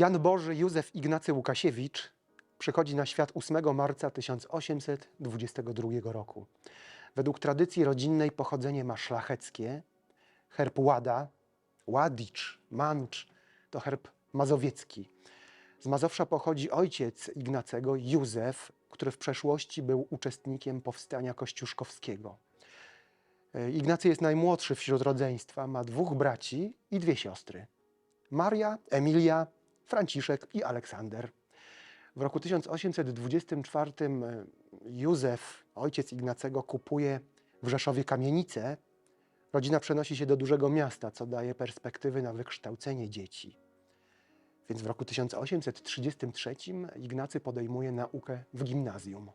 Jan Boży Józef Ignacy Łukasiewicz przychodzi na świat 8 marca 1822 roku. Według tradycji rodzinnej pochodzenie ma szlacheckie. Herb Łada, Ładicz, Mancz to herb mazowiecki. Z Mazowsza pochodzi ojciec Ignacego, Józef, który w przeszłości był uczestnikiem powstania kościuszkowskiego. E, Ignacy jest najmłodszy wśród rodzeństwa, ma dwóch braci i dwie siostry. Maria, Emilia, Franciszek i Aleksander. W roku 1824 e, Józef, ojciec Ignacego, kupuje w Rzeszowie kamienicę. Rodzina przenosi się do dużego miasta, co daje perspektywy na wykształcenie dzieci. Więc w roku 1833 Ignacy podejmuje naukę w gimnazjum.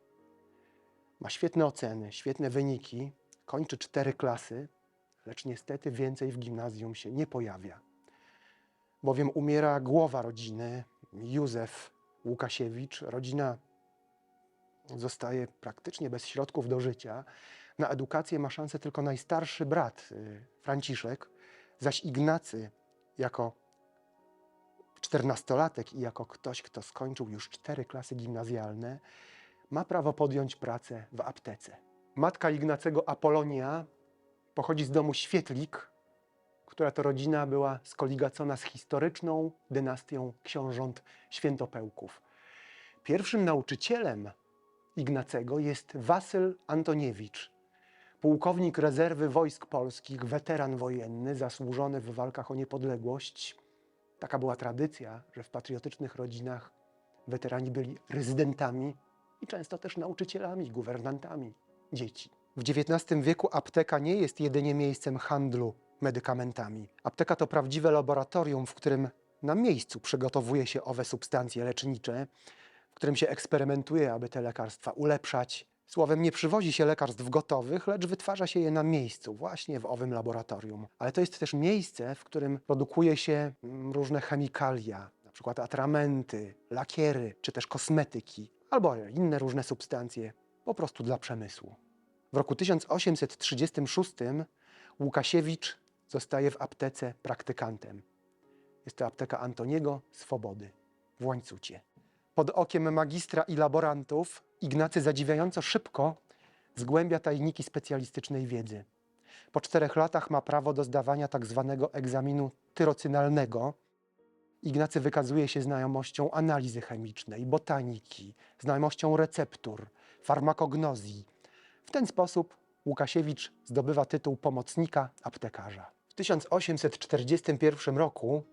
Ma świetne oceny, świetne wyniki, kończy cztery klasy, lecz niestety więcej w gimnazjum się nie pojawia. Bowiem umiera głowa rodziny, Józef Łukasiewicz. Rodzina zostaje praktycznie bez środków do życia. Na edukację ma szansę tylko najstarszy brat, y, Franciszek, zaś Ignacy jako czternastolatek i jako ktoś, kto skończył już cztery klasy gimnazjalne, ma prawo podjąć pracę w aptece. Matka Ignacego Apolonia pochodzi z domu Świetlik, która to rodzina była skoligacona z historyczną dynastią książąt Świętopełków. Pierwszym nauczycielem Ignacego jest Wasyl Antoniewicz, pułkownik rezerwy wojsk polskich, weteran wojenny, zasłużony w walkach o niepodległość. Taka była tradycja, że w patriotycznych rodzinach weterani byli rezydentami i często też nauczycielami, guwernantami dzieci. W XIX wieku apteka nie jest jedynie miejscem handlu medykamentami. Apteka to prawdziwe laboratorium, w którym na miejscu przygotowuje się owe substancje lecznicze, w którym się eksperymentuje, aby te lekarstwa ulepszać. Słowem, nie przywozi się lekarstw gotowych, lecz wytwarza się je na miejscu, właśnie w owym laboratorium. Ale to jest też miejsce, w którym produkuje się mm, różne chemikalia, na przykład atramenty, lakiery, czy też kosmetyki, albo inne różne substancje, po prostu dla przemysłu. W roku 1836 Łukasiewicz zostaje w aptece praktykantem. Jest to apteka Antoniego Swobody w Łańcucie. Pod okiem magistra i laborantów Ignacy zadziwiająco szybko zgłębia tajniki specjalistycznej wiedzy. Po czterech latach ma prawo do zdawania tak zwanego egzaminu tyrocynalnego. Ignacy wykazuje się znajomością analizy chemicznej, botaniki, znajomością receptur, farmakognozji. W ten sposób Łukasiewicz zdobywa tytuł pomocnika aptekarza. W 1841 roku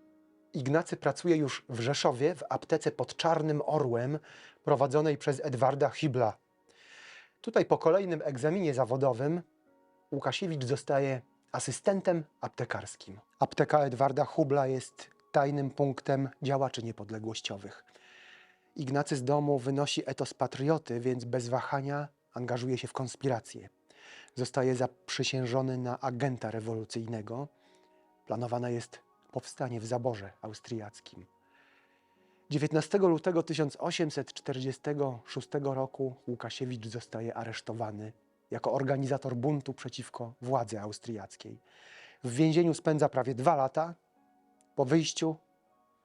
Ignacy pracuje już w Rzeszowie w aptece pod Czarnym Orłem prowadzonej przez Edwarda Hibla. Tutaj po kolejnym egzaminie zawodowym Łukasiewicz zostaje asystentem aptekarskim. Apteka Edwarda Hubla jest tajnym punktem działaczy niepodległościowych. Ignacy z domu wynosi etos patrioty, więc bez wahania angażuje się w konspirację. Zostaje zaprzysiężony na agenta rewolucyjnego. Planowane jest powstanie w zaborze austriackim. 19 lutego 1846 roku Łukasiewicz zostaje aresztowany jako organizator buntu przeciwko władzy austriackiej. W więzieniu spędza prawie dwa lata. Po wyjściu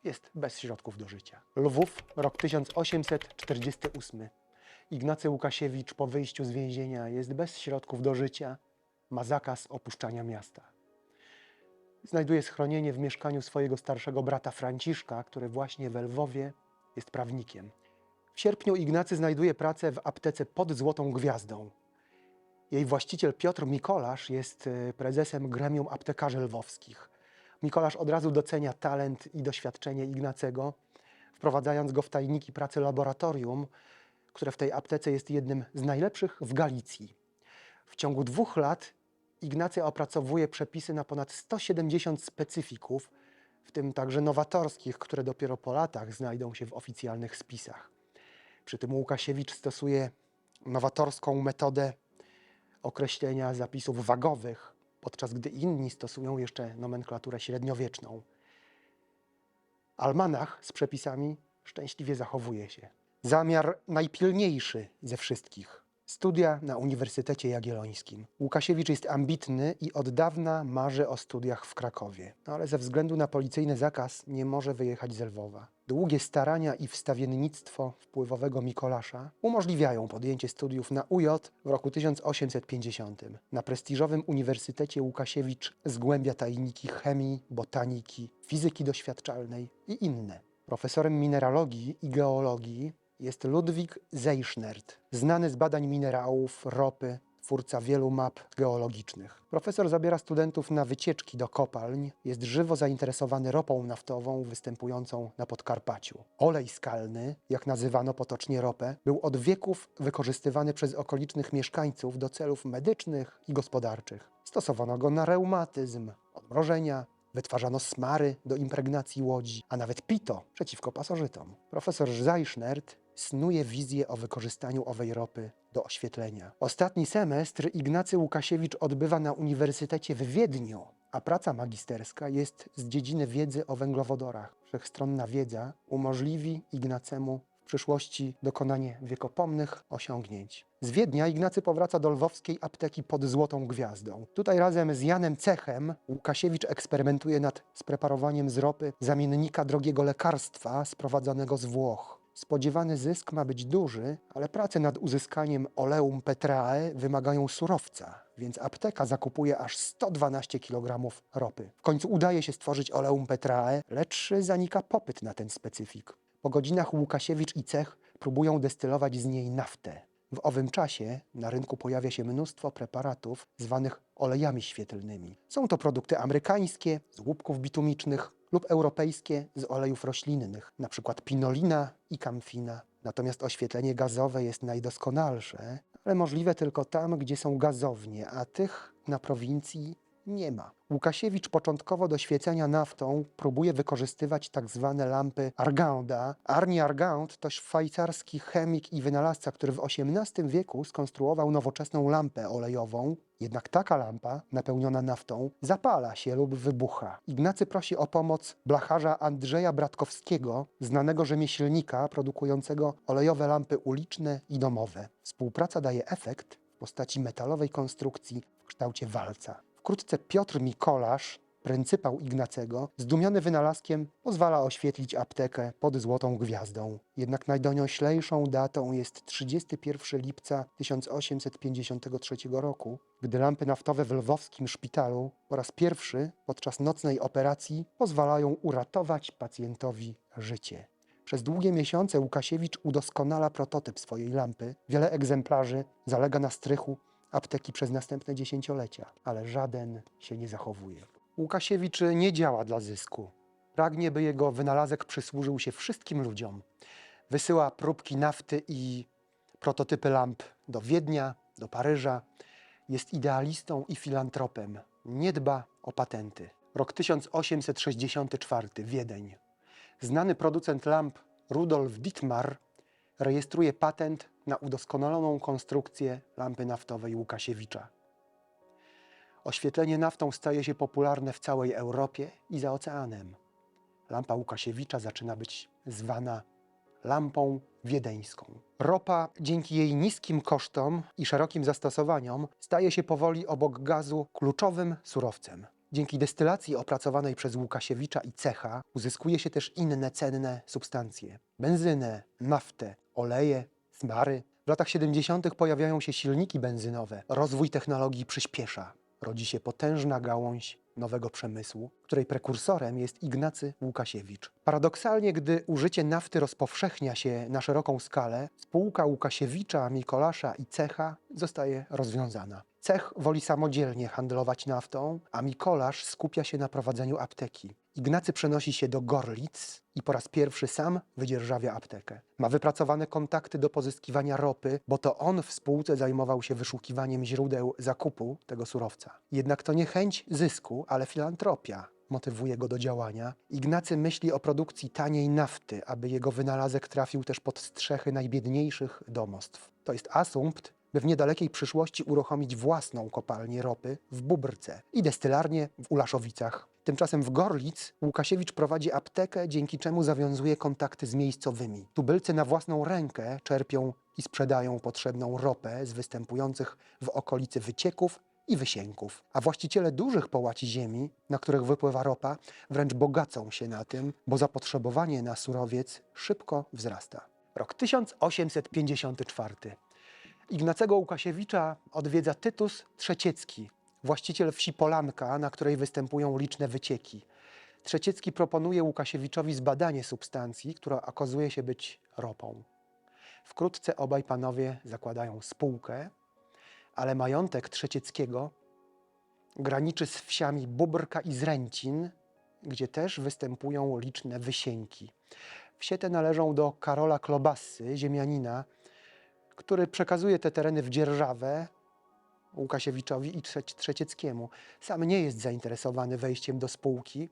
jest bez środków do życia. Lwów, rok 1848. Ignacy Łukasiewicz po wyjściu z więzienia jest bez środków do życia, ma zakaz opuszczania miasta. Znajduje schronienie w mieszkaniu swojego starszego brata Franciszka, który właśnie w Lwowie jest prawnikiem. W sierpniu Ignacy znajduje pracę w aptece pod Złotą Gwiazdą. Jej właściciel Piotr Mikolasz jest e, prezesem gremium aptekarzy lwowskich. Mikolasz od razu docenia talent i doświadczenie Ignacego, wprowadzając go w tajniki pracy laboratorium, które w tej aptece jest jednym z najlepszych w Galicji. W ciągu dwóch lat Ignacy opracowuje przepisy na ponad 170 specyfików, w tym także nowatorskich, które dopiero po latach znajdą się w oficjalnych spisach. Przy tym Łukasiewicz stosuje nowatorską metodę określenia zapisów wagowych, podczas gdy inni stosują jeszcze nomenklaturę średniowieczną. Almanach z przepisami szczęśliwie zachowuje się. Zamiar najpilniejszy ze wszystkich Studia na Uniwersytecie Jagiellońskim. Łukasiewicz jest ambitny i od dawna marzy o studiach w Krakowie, no ale ze względu na policyjny zakaz nie może wyjechać z Lwowa. Długie starania i wstawiennictwo wpływowego Mikolasza umożliwiają podjęcie studiów na UJ w roku 1850. Na prestiżowym Uniwersytecie Łukasiewicz zgłębia tajniki chemii, botaniki, fizyki doświadczalnej i inne. Profesorem mineralogii i geologii jest Ludwik Zeischnert, znany z badań minerałów, ropy, twórca wielu map geologicznych. Profesor zabiera studentów na wycieczki do kopalń, jest żywo zainteresowany ropą naftową występującą na Podkarpaciu. Olej skalny, jak nazywano potocznie ropę, był od wieków wykorzystywany przez okolicznych mieszkańców do celów medycznych i gospodarczych. Stosowano go na reumatyzm, odmrożenia, Wytwarzano smary do impregnacji łodzi, a nawet pito przeciwko pasożytom. Profesor Zeischnert snuje wizję o wykorzystaniu owej ropy do oświetlenia. Ostatni semestr Ignacy Łukasiewicz odbywa na Uniwersytecie w Wiedniu, a praca magisterska jest z dziedziny wiedzy o węglowodorach. Wszechstronna wiedza umożliwi Ignacemu w przyszłości dokonanie wiekopomnych osiągnięć. Z Wiednia Ignacy powraca do lwowskiej apteki pod Złotą Gwiazdą. Tutaj razem z Janem Cechem Łukasiewicz eksperymentuje nad spreparowaniem z ropy zamiennika drogiego lekarstwa sprowadzanego z Włoch. Spodziewany zysk ma być duży, ale prace nad uzyskaniem oleum petrae wymagają surowca, więc apteka zakupuje aż 112 kg ropy. W końcu udaje się stworzyć oleum petrae, lecz zanika popyt na ten specyfik. Po godzinach Łukasiewicz i Cech próbują destylować z niej naftę. W owym czasie na rynku pojawia się mnóstwo preparatów zwanych olejami świetlnymi. Są to produkty amerykańskie z łupków bitumicznych lub europejskie z olejów roślinnych, np. pinolina i kamfina. Natomiast oświetlenie gazowe jest najdoskonalsze, ale możliwe tylko tam, gdzie są gazownie, a tych na prowincji nie ma. Łukasiewicz początkowo do świecenia naftą próbuje wykorzystywać tak zwane lampy Arganda. Arni Argand to szwajcarski chemik i wynalazca, który w XVIII wieku skonstruował nowoczesną lampę olejową. Jednak taka lampa, napełniona naftą, zapala się lub wybucha. Ignacy prosi o pomoc blacharza Andrzeja Bratkowskiego, znanego rzemieślnika produkującego olejowe lampy uliczne i domowe. Współpraca daje efekt w postaci metalowej konstrukcji w kształcie walca. Wkrótce Piotr Mikolasz, pryncypał Ignacego, zdumiony wynalazkiem, pozwala oświetlić aptekę pod Złotą Gwiazdą. Jednak najdonioślejszą datą jest 31 lipca 1853 roku, gdy lampy naftowe w lwowskim szpitalu po raz pierwszy podczas nocnej operacji pozwalają uratować pacjentowi życie. Przez długie miesiące Łukasiewicz udoskonala prototyp swojej lampy. Wiele egzemplarzy zalega na strychu apteki przez następne dziesięciolecia, ale żaden się nie zachowuje. Łukasiewicz nie działa dla zysku. Pragnie, by jego wynalazek przysłużył się wszystkim ludziom. Wysyła próbki nafty i prototypy lamp do Wiednia, do Paryża. Jest idealistą i filantropem. Nie dba o patenty. Rok 1864, Wiedeń. Znany producent lamp Rudolf Dittmar rejestruje patent na udoskonaloną konstrukcję lampy naftowej Łukasiewicza. Oświetlenie naftą staje się popularne w całej Europie i za oceanem. Lampa Łukasiewicza zaczyna być zwana lampą wiedeńską. Ropa dzięki jej niskim kosztom i szerokim zastosowaniom staje się powoli obok gazu kluczowym surowcem. Dzięki destylacji opracowanej przez Łukasiewicza i cecha uzyskuje się też inne cenne substancje: benzynę, naftę, oleje, W latach 70. pojawiają się silniki benzynowe. Rozwój technologii przyspiesza. Rodzi się potężna gałąź nowego przemysłu, której prekursorem jest Ignacy Łukasiewicz. Paradoksalnie, gdy użycie nafty rozpowszechnia się na szeroką skalę, spółka Łukasiewicza, Mikolasza i Cecha zostaje rozwiązana. Cech woli samodzielnie handlować naftą, a Mikolasz skupia się na prowadzeniu apteki. Ignacy przenosi się do Gorlic i po raz pierwszy sam wydzierżawia aptekę. Ma wypracowane kontakty do pozyskiwania ropy, bo to on w spółce zajmował się wyszukiwaniem źródeł zakupu tego surowca. Jednak to nie chęć zysku, ale filantropia motywuje go do działania. Ignacy myśli o produkcji taniej nafty, aby jego wynalazek trafił też pod strzechy najbiedniejszych domostw. To jest asumpt, by w niedalekiej przyszłości uruchomić własną kopalnię ropy w Bubrce i destylarnię w Ulaszowicach. Tymczasem w Gorlic Łukasiewicz prowadzi aptekę, dzięki czemu zawiązuje kontakty z miejscowymi. Tubylcy na własną rękę czerpią i sprzedają potrzebną ropę z występujących w okolicy wycieków i wysięków. A właściciele dużych połaci ziemi, na których wypływa ropa, wręcz bogacą się na tym, bo zapotrzebowanie na surowiec szybko wzrasta. Rok 1854. Ignacego Łukasiewicza odwiedza Tytus Trzeciecki, właściciel wsi Polanka, na której występują liczne wycieki. Trzeciecki proponuje Łukasiewiczowi zbadanie substancji, która okazuje się być ropą. Wkrótce obaj panowie zakładają spółkę, ale majątek Trzecieckiego graniczy z wsiami Bubrka i Zręcin, gdzie też występują liczne wysięki. Wsie te należą do Karola Klobassy, ziemianina, który przekazuje te tereny w dzierżawę Łukasiewiczowi i Trze- Trzecieckiemu. Sam nie jest zainteresowany wejściem do spółki.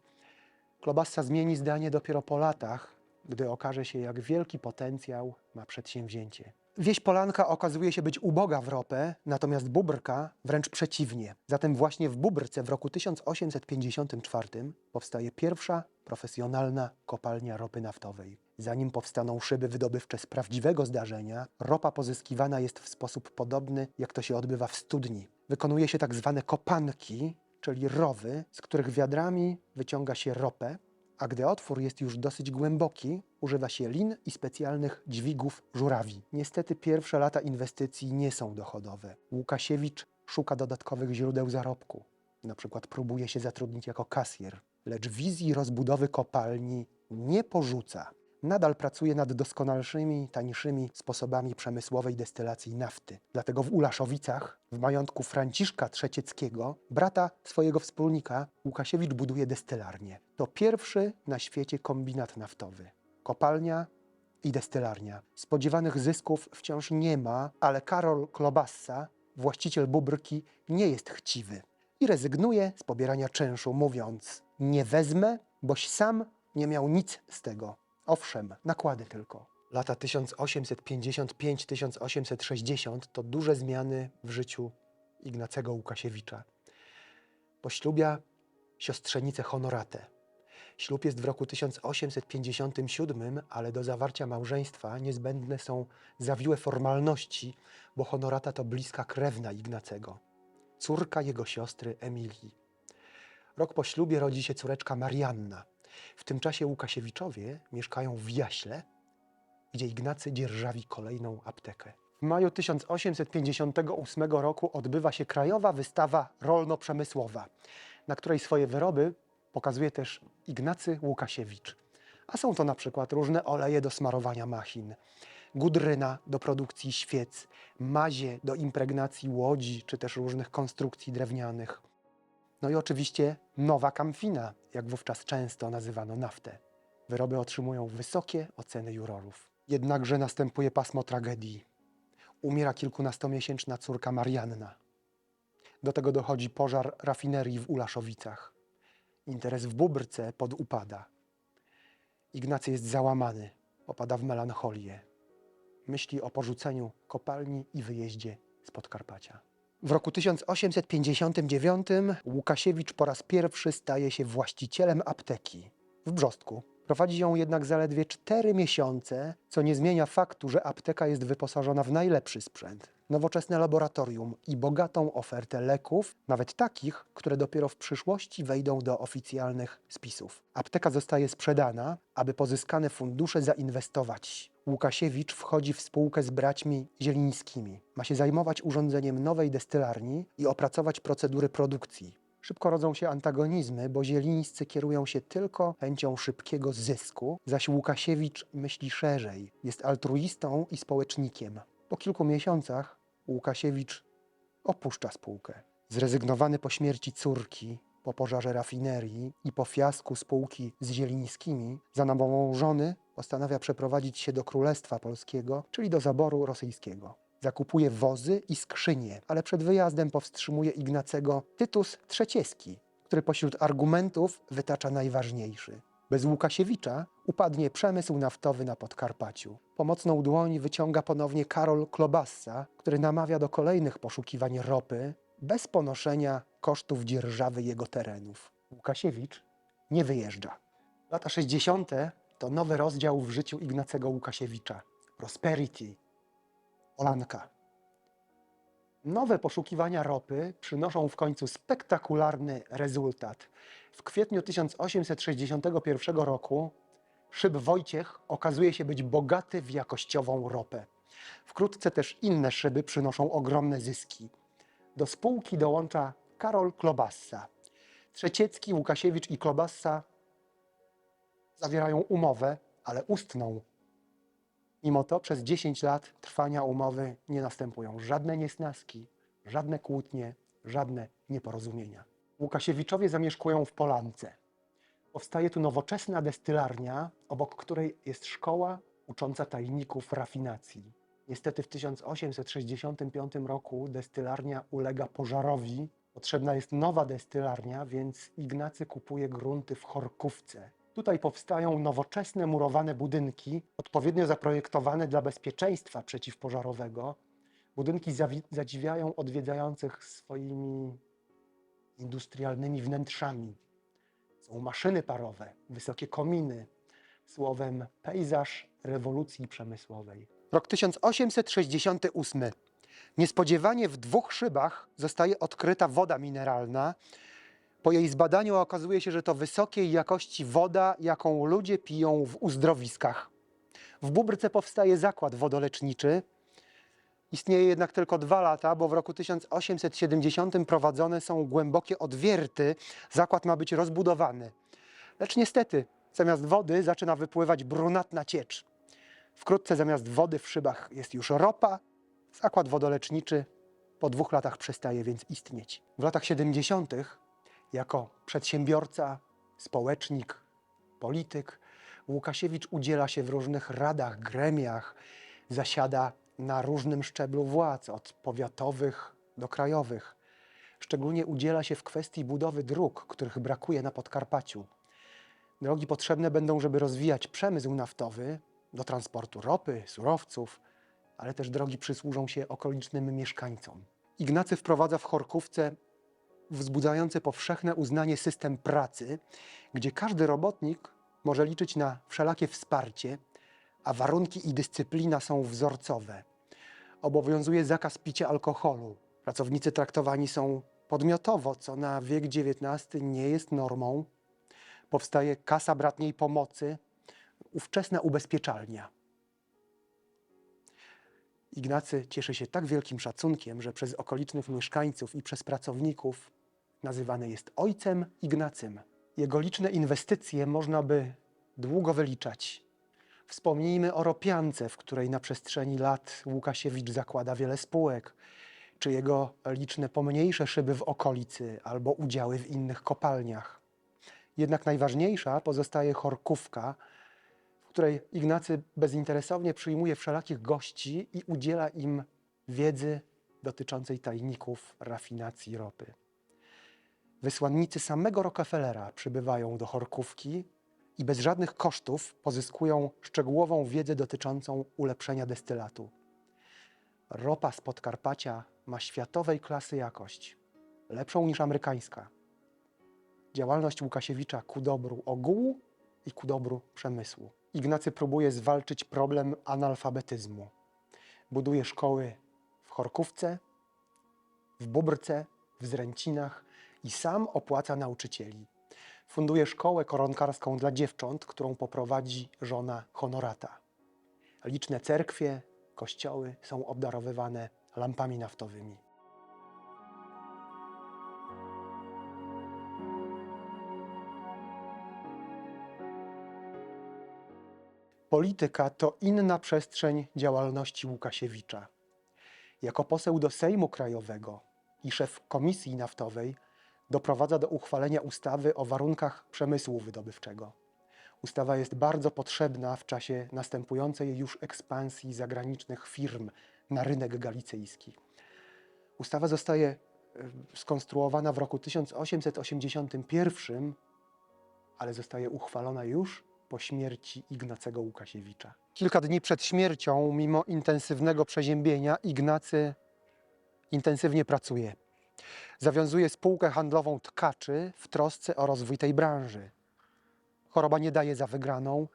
Klobassa zmieni zdanie dopiero po latach, gdy okaże się, jak wielki potencjał ma przedsięwzięcie. Wieś Polanka okazuje się być uboga w ropę, natomiast Bubrka wręcz przeciwnie. Zatem właśnie w Bubrce w roku 1854 powstaje pierwsza profesjonalna kopalnia ropy naftowej. Zanim powstaną szyby wydobywcze z prawdziwego zdarzenia, ropa pozyskiwana jest w sposób podobny, jak to się odbywa w studni. Wykonuje się tak zwane kopanki, czyli rowy, z których wiadrami wyciąga się ropę, a gdy otwór jest już dosyć głęboki, używa się lin i specjalnych dźwigów żurawi. Niestety pierwsze lata inwestycji nie są dochodowe. Łukasiewicz szuka dodatkowych źródeł zarobku. Na przykład próbuje się zatrudnić jako kasjer, lecz wizji rozbudowy kopalni nie porzuca. Nadal pracuje nad doskonalszymi, tańszymi sposobami przemysłowej destylacji nafty. Dlatego w Ulaszowicach, w majątku Franciszka Trzecieckiego, brata swojego wspólnika, Łukasiewicz buduje destylarnię. To pierwszy na świecie kombinat naftowy. Kopalnia i destylarnia. Spodziewanych zysków wciąż nie ma, ale Karol Klobassa, właściciel Bubrki, nie jest chciwy i rezygnuje z pobierania czynszu, mówiąc: Nie wezmę, boś sam nie miał nic z tego. Owszem, nakłady tylko. Lata 1855-1860 to duże zmiany w życiu Ignacego Łukasiewicza. Poślubia siostrzenicę Honoratę. Ślub jest w roku 1857, ale do zawarcia małżeństwa niezbędne są zawiłe formalności, bo Honorata to bliska krewna Ignacego, córka jego siostry Emilii. Rok po ślubie rodzi się córeczka Marianna. W tym czasie Łukasiewiczowie mieszkają w Jaśle, gdzie Ignacy dzierżawi kolejną aptekę. W maju 1858 roku odbywa się Krajowa Wystawa Rolno-Przemysłowa, na której swoje wyroby pokazuje też Ignacy Łukasiewicz. A są to na przykład różne oleje do smarowania machin, gudryna do produkcji świec, mazie do impregnacji łodzi czy też różnych konstrukcji drewnianych. No i oczywiście nowa kamfina, jak wówczas często nazywano naftę. Wyroby otrzymują wysokie oceny jurorów. Jednakże następuje pasmo tragedii. Umiera kilkunastomiesięczna córka Marianna. Do tego dochodzi pożar rafinerii w Ulaszowicach. Interes w Bubrce podupada. Ignacy jest załamany, opada w melancholię. Myśli o porzuceniu kopalni i wyjeździe z Podkarpacia. W roku 1859 Łukasiewicz po raz pierwszy staje się właścicielem apteki w Brzostku. Prowadzi ją jednak zaledwie 4 miesiące, co nie zmienia faktu, że apteka jest wyposażona w najlepszy sprzęt, nowoczesne laboratorium i bogatą ofertę leków, nawet takich, które dopiero w przyszłości wejdą do oficjalnych spisów. Apteka zostaje sprzedana, aby pozyskane fundusze zainwestować. Łukasiewicz wchodzi w spółkę z braćmi Zielińskimi. Ma się zajmować urządzeniem nowej destylarni i opracować procedury produkcji. Szybko rodzą się antagonizmy, bo Zielińscy kierują się tylko chęcią szybkiego zysku, zaś Łukasiewicz myśli szerzej, jest altruistą i społecznikiem. Po kilku miesiącach Łukasiewicz opuszcza spółkę. Zrezygnowany po śmierci córki, po pożarze rafinerii i po fiasku spółki z Zielińskimi, za namową żony postanawia przeprowadzić się do Królestwa Polskiego, czyli do zaboru rosyjskiego. Zakupuje wozy i skrzynie, ale przed wyjazdem powstrzymuje Ignacego Tytus Trzecieski, który pośród argumentów wytacza najważniejszy. Bez Łukasiewicza upadnie przemysł naftowy na Podkarpaciu. Pomocną dłoń wyciąga ponownie Karol Klobassa, który namawia do kolejnych poszukiwań ropy bez ponoszenia kosztów dzierżawy jego terenów. Łukasiewicz nie wyjeżdża. Lata 60. to nowy rozdział w życiu Ignacego Łukasiewicza. Prosperity, Polanka. Nowe poszukiwania ropy przynoszą w końcu spektakularny rezultat. W kwietniu 1861 roku szyb Wojciech okazuje się być bogaty w jakościową ropę. Wkrótce też inne szyby przynoszą ogromne zyski. Do spółki dołącza Karol Klobassa. Trzeciecki, Łukasiewicz i Klobassa zawierają umowę, ale ustną. Mimo to przez 10 lat trwania umowy nie następują żadne niesnaski, żadne kłótnie, żadne nieporozumienia. Łukasiewiczowie zamieszkują w Polance. Powstaje tu nowoczesna destylarnia, obok której jest szkoła ucząca tajników rafinacji. Niestety w 1865 roku destylarnia ulega pożarowi. Potrzebna jest nowa destylarnia, więc Ignacy kupuje grunty w Chorkówce. Tutaj powstają nowoczesne murowane budynki, odpowiednio zaprojektowane dla bezpieczeństwa przeciwpożarowego. Budynki zadziwiają odwiedzających swoimi industrialnymi wnętrzami. Są maszyny parowe, wysokie kominy, słowem pejzaż rewolucji przemysłowej. Rok 1868. Niespodziewanie w dwóch szybach zostaje odkryta woda mineralna. Po jej zbadaniu okazuje się, że to wysokiej jakości woda, jaką ludzie piją w uzdrowiskach. W Bóbrce powstaje zakład wodoleczniczy. Istnieje jednak tylko dwa lata, bo w roku 1870 prowadzone są głębokie odwierty. Zakład ma być rozbudowany. Lecz niestety, zamiast wody zaczyna wypływać brunatna ciecz. Wkrótce zamiast wody w szybach jest już ropa. Zakład wodoleczniczy po dwóch latach przestaje więc istnieć. W latach 70. jako przedsiębiorca, społecznik, polityk, Łukasiewicz udziela się w różnych radach, gremiach, zasiada na różnym szczeblu władz, od powiatowych do krajowych. Szczególnie udziela się w kwestii budowy dróg, których brakuje na Podkarpaciu. Drogi potrzebne będą, żeby rozwijać przemysł naftowy do transportu ropy, surowców, ale też drogi przysłużą się okolicznym mieszkańcom. Ignacy wprowadza w Chorkówce wzbudzający powszechne uznanie system pracy, gdzie każdy robotnik może liczyć na wszelakie wsparcie, a warunki i dyscyplina są wzorcowe. Obowiązuje zakaz picia alkoholu. Pracownicy traktowani są podmiotowo, co na wiek XIX nie jest normą. Powstaje kasa bratniej pomocy, ówczesna ubezpieczalnia. Ignacy cieszy się tak wielkim szacunkiem, że przez okolicznych mieszkańców i przez pracowników nazywany jest ojcem Ignacym. Jego liczne inwestycje można by długo wyliczać. Wspomnijmy o Ropiance, w której na przestrzeni lat Łukasiewicz zakłada wiele spółek, czy jego liczne pomniejsze szyby w okolicy albo udziały w innych kopalniach. Jednak najważniejsza pozostaje Chorkówka, w której Ignacy bezinteresownie przyjmuje wszelakich gości i udziela im wiedzy dotyczącej tajników rafinacji ropy. Wysłannicy samego Rockefellera przybywają do Chorkówki i bez żadnych kosztów pozyskują szczegółową wiedzę dotyczącą ulepszenia destylatu. Ropa z Podkarpacia ma światowej klasy jakość, lepszą niż amerykańska. Działalność Łukasiewicza ku dobru ogółu i ku dobru przemysłu. Ignacy próbuje zwalczyć problem analfabetyzmu. Buduje szkoły w Chorkówce, w Bóbrce, w Zręcinach i sam opłaca nauczycieli. Funduje szkołę koronkarską dla dziewcząt, którą poprowadzi żona Honorata. Liczne cerkwie, kościoły są obdarowywane lampami naftowymi. Polityka to inna przestrzeń działalności Łukasiewicza. Jako poseł do Sejmu Krajowego i szef Komisji Naftowej doprowadza do uchwalenia ustawy o warunkach przemysłu wydobywczego. Ustawa jest bardzo potrzebna w czasie następującej już ekspansji zagranicznych firm na rynek galicyjski. Ustawa zostaje skonstruowana w roku 1881, ale zostaje uchwalona już po śmierci Ignacego Łukasiewicza. Kilka dni przed śmiercią, mimo intensywnego przeziębienia, Ignacy intensywnie pracuje. Zawiązuje spółkę handlową tkaczy w trosce o rozwój tej branży. Choroba nie daje za wygraną,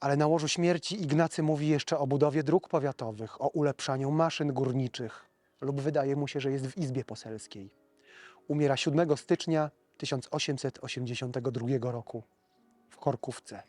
ale na łożu śmierci Ignacy mówi jeszcze o budowie dróg powiatowych, o ulepszaniu maszyn górniczych lub wydaje mu się, że jest w Izbie Poselskiej. Umiera 7 stycznia 1882 roku w Korkówce.